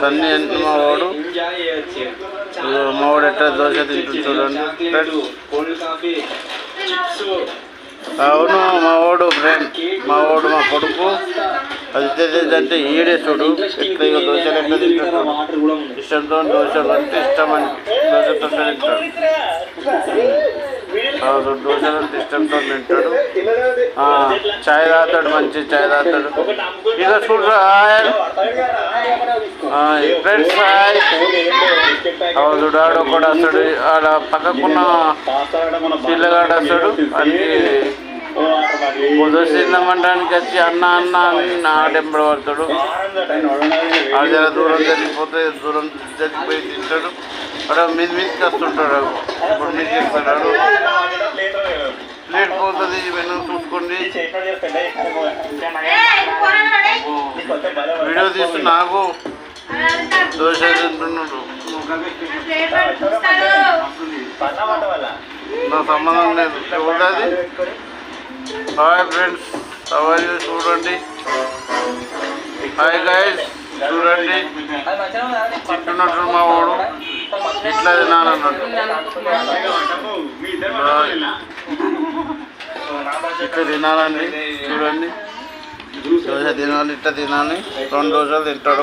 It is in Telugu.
సన్నీ అంటే మా వాడు. మా వాడు ఎట్లా దోశ తింటుంది చూడండి. అవును మా వాడు ఫ్రెండ్ మా వాడు మా కొడుకు. అది తెలియదంటే ఈడే చూడు. ఎట్లా ఇక దోశలు ఎట్లా తింటాడు. ఇష్టంతో దోశలు అంటే ఇష్టం అని దోశ తింటాడు. అవును, దోశలు ఇష్టంతో తింటాడు. ఆ, చాయ్ తాగుతాడు మంచి చాయ్ తాగుతాడు. ఇక చూడరా ఫ్రెండ్స్ హాయ్ అవును చూడు ఆడ ఒకడు వస్తాడు ఆడ పక్కకున్న పిల్లగాడు వస్తాడు అన్ని దోశ వచ్చి అన్న అన్న అని నా డెంబడి పడతాడు. ఆ జర దూరం జరిగిపోతే దూరం జరిగిపోయి తింటాడు. అక్కడ మీద మీదకి వస్తుంటాడు. ఇప్పుడు మీదకి వస్తాడు ప్లేట్ పోతుంది వెను చూసుకోండి. వీడియో తీస్తూ నాకు దోశ తింటున్నాడు. నా సంబంధం లేదు. ఎవరిది? హాయ్ ఫ్రెండ్స్ అవర్ చూడండి. హాయ్ గైస్ చూడండి. తింటున్నట్టు మా వాడు. ఇట్లా తినాలన్నట్టు ఇట్లా తినాలండి చూడండి. దోశ తినాలి ఇట్లా తినాలి రెండు రోజులు తింటాడు